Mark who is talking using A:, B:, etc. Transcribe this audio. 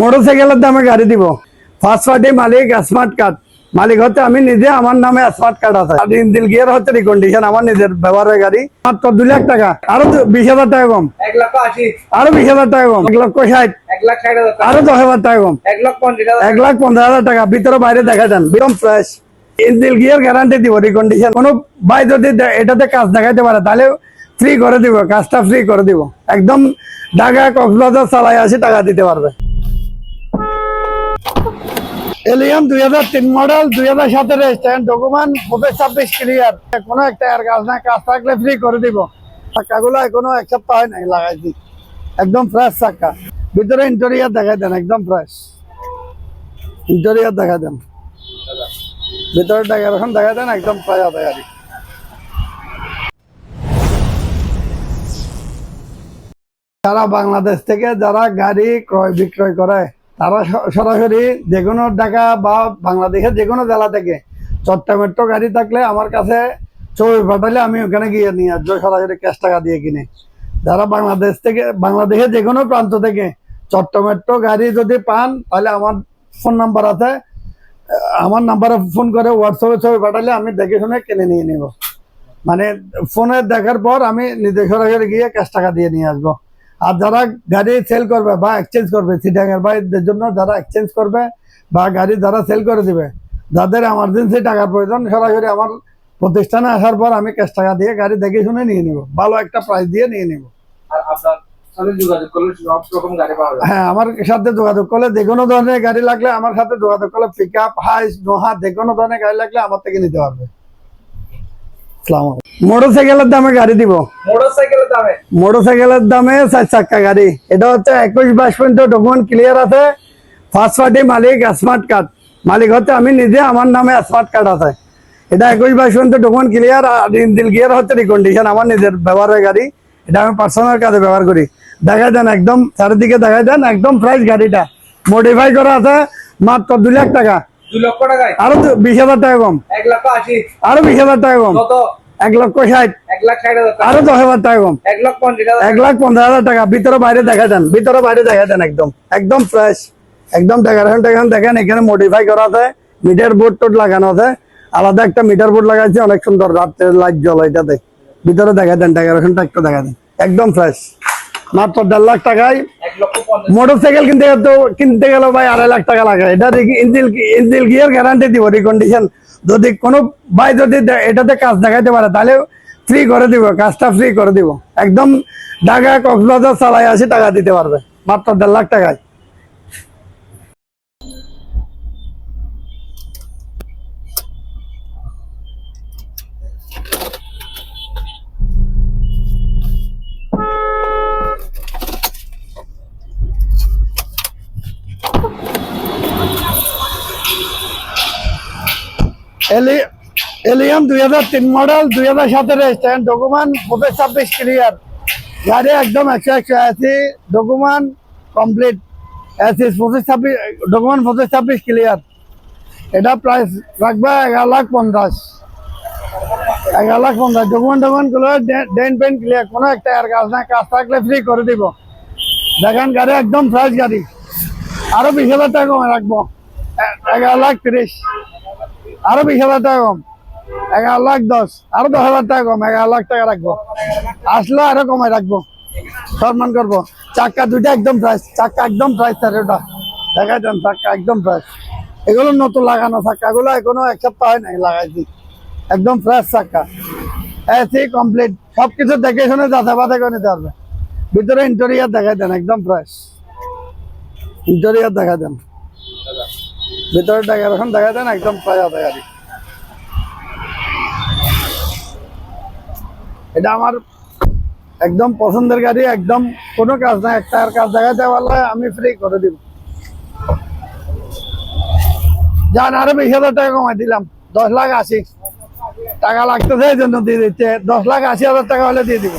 A: মোটরসাইকেলের দামে গাড়ি দিব। ফার্স্ট পার্টি মালিক স্মার্ট কার্ড মালিক হচ্ছে আমি নিজে আমার নামে স্মার্ট কার্ড আছে। আর ইঞ্জিল গিয়ার হচ্ছে রিকন্ডিশন আমার নিজের ব্যবহারের গাড়ি। মাত্র দুই লাখ টাকা। আরও বিশ হাজার টাকা কম।
B: এক লক্ষ আশি।
A: আরও বিশ হাজার টাকা কম। এক লক্ষ ষাট। আরও দশ হাজার টাকা কম।
B: এক লক্ষ পঞ্চাশ
A: এক লাখ পঞ্চাশ হাজার টাকা। ভিতরে বাইরে দেখা যান। বিরম ফ্রেশ ইঞ্জিল গিয়ার গ্যারান্টি দিব রিকন্ডিশন কোনো ভাই যদি এটাতে কাজ দেখাইতে পারে তাহলে ফ্রি করে দিব। কাজটা ফ্রি করে দিব। একদম ঢাকা কক্সবাজার চালাই আসি টাকা দিতে পারবে। এলিয়াম দুই হাজার তিন মডেল দুই হাজার সতেরো স্ট্যান্ড ডকুমেন্ট পঁচিশ ছাব্বিশ ক্লিয়ার কোনো একটা আর কাজ না, কাজ থাকলে ফ্রি করে দিব। চাক্কাগুলো এখনও এক সপ্তাহ হয় নাই লাগাইছি। একদম ফ্রেশ চাক্কা ভিতরে ইন্টেরিয়ার দেখাই দেন, একদম ফ্রেশ ইন্টেরিয়ার দেখা দেন। ভিতরে ডেকোরেশন দেখা দেন, একদম ফ্রেশ গাড়ি। যারা বাংলাদেশ থেকে যারা গাড়ি ক্রয় বিক্রয় করে তারা সরাসরি যে কোনো ঢাকা বা বাংলাদেশের যে কোনো জেলা থেকে চট্টমেট্রো গাড়ি থাকলে আমার কাছে ছবি পাঠালে আমি ওখানে গিয়ে নিয়ে আসব, সরাসরি ক্যাশ টাকা দিয়ে কিনে। যারা বাংলাদেশ থেকে, বাংলাদেশের যে কোনো প্রান্ত থেকে চট্টমেট্রো গাড়ি যদি পান, তাহলে আমার ফোন নাম্বার আছে। আমার নাম্বারে ফোন করে হোয়াটসঅ্যাপে ছবি পাঠালে আমি দেখে শুনে কিনে নিয়ে নেব। মানে ফোনে দেখার পর আমি নিজে সরাসরি গিয়ে ক্যাশ টাকা দিয়ে নিয়ে আসব। আর যারা গাড়ি সেল করবে বা এক্সচেঞ্জ করবে সিটাঙ্গের ভাইদের জন্য যারা এক্সচেঞ্জ করবে বা গাড়ি যারা সেল করে দিবে যাদের এমার্জেন্সি টাকার প্রয়োজন সরাসরি আমার প্রতিষ্ঠানে আসার পর আমি ক্যাশ টাকা দিয়ে গাড়ি দেখে শুনে নিয়ে নিব। ভালো একটা প্রাইস দিয়ে নিয়ে নিব। হ্যাঁ আমার সাথে যোগাযোগ করলে যে কোনো ধরনের গাড়ি লাগলে আমার সাথে যোগাযোগ করলে পিক আপ হাইস নোহা যে কোনো ধরনের গাড়ি লাগলে আমার থেকে নিতে পারবে। মোটরসাইকেলের দামে গাড়ি দিব।
B: মোটরসাইকেলের দামে?
A: মোটরসাইকেলের দামে চার চাক্কা গাড়ি। এটা হচ্ছে একুশ বাইশ পর্যন্ত ডকুমেন্ট ক্লিয়ার আছে। ফার্স্ট পার্টি মালিক স্মার্ট কার্ড মালিক হচ্ছে আমি নিজে আমার নামে স্মার্ট কার্ড আছে। এটা একুশ বাইশ পর্যন্ত ডকুমেন্ট ক্লিয়ার আর ইঞ্জিল গিয়ার হচ্ছে রিকন্ডিশন আমার নিজের ব্যবহারের গাড়ি। এটা আমি পার্সোনাল কাজে ব্যবহার করি। দেখা দেন একদম চারিদিকে দেখা দেন একদম প্রাইস গাড়িটা। মডিফাই করা আছে মাত্র দুই লাখ টাকা। আরও বিশ হাজার টাকা কম।
B: এক লক্ষ আশি।
A: আরও বিশ হাজার টাকা কম। এক লক্ষ ষাট।
B: এক লাখ ষাট হাজার টাকা।
A: আরও দশ হাজার টাকা কম।
B: এক লক্ষ পঞ্চাশ হাজার
A: এক লাখ পঞ্চাশ হাজার টাকা। ভিতরে বাইরে দেখা দেন। ভিতরে বাইরে দেখা দেন একদম। একদম ফ্রেশ একদম ডেকোরেশন টেকোরেশন দেখেন। এখানে মডিফাই করা আছে। মিটার বোর্ড টোড লাগানো আছে। আলাদা একটা মিটার বোর্ড লাগাইছে। অনেক সুন্দর। রাত্রে লাইট জ্বলে এটাতে। ভিতরে দেখা দেন। ডেকোরেশনটা একটু দেখা দেন। একদম ফ্রেশ মাত্র দেড় লাখ টাকায়
B: এক লক্ষ
A: মোটরসাইকেল কিনতে গেল কিনতে গেল ভাই আড়াই লাখ টাকা লাগে। এটা ইঞ্জিল ইঞ্জিল গিয়ার গ্যারান্টি দিব রিকন্ডিশন যদি কোনো ভাই যদি এটাতে কাজ দেখাইতে পারে, তাহলে ফ্রি করে দিব, কাজটা ফ্রি করে দিব। একদম ঢাকা কক্সবাজার চালাই আসি টাকা দিতে পারবে, মাত্র দেড় লাখ টাকায়। এলি এলিয়াম দুই হাজার তিন মডেল দুই হাজার সতেরো স্ট্যান্ড ডকুমেন্ট পঁচিশ ছাব্বিশ ক্লিয়ার গাড়ি একদম একশো একশো আশি ডকুমেন্ট কমপ্লিট আশি পঁচিশ ছাব্বিশ ডকুমেন্ট পঁচিশ ছাব্বিশ ক্লিয়ার এটা প্রাইস রাখবে এগারো লাখ পঞ্চাশ। এগারো লাখ পঞ্চাশ। ডকুমেন্ট ডকুমেন্টগুলো ডেন পেন ক্লিয়ার কোনো একটা আর কাজ না, কাজ থাকলে ফ্রি করে দিব। দেখেন গাড়ি একদম ফ্রেশ গাড়ি। আরও বিশ হাজার টাকা কমে রাখব। এগারো লাখ তিরিশ। আরও বিশ হাজার টাকা কম। এগারো লাখ দশ, আরও দশ হাজার টাকা কম, এগারো লাখ টাকা রাখব। আসলে আরও কমাই রাখব। সম্মান করব। চাক্কা দুইটা একদম ফ্রেশ চাক্কা একদম ফ্রেশ স্যার ওটা দেখা যান চাক্কা একদম ফ্রেশ এগুলো নতুন লাগানো চাক্কাগুলো এখনও এক সপ্তাহ হয় নাই লাগাইছি। একদম ফ্রেশ চাক্কা। এসি কমপ্লিট সবকিছু দেখে শুনে যাতে বাদে করে নিতে পারবে। ভিতরে ইন্টেরিয়ার দেখা দেন, একদম ফ্রেশ ইন্টেরিয়ার দেখা দেন। ভিতরে ডেকোরেশন দেখা দেন একদম প্রায় হবে এটা আমার একদম পছন্দের গাড়ি, একদম কোনো কাজ না একটা কাজ দেখাতে পারলে আমি ফ্রি করে দিব। যান, আরও বিশ হাজার টাকা কমাই দিলাম, দশ লাখ আশি। টাকা লাগতেছে, এই জন্য দিয়ে দিচ্ছে। দশ লাখ আশি হাজার টাকা হলে দিয়ে দিব।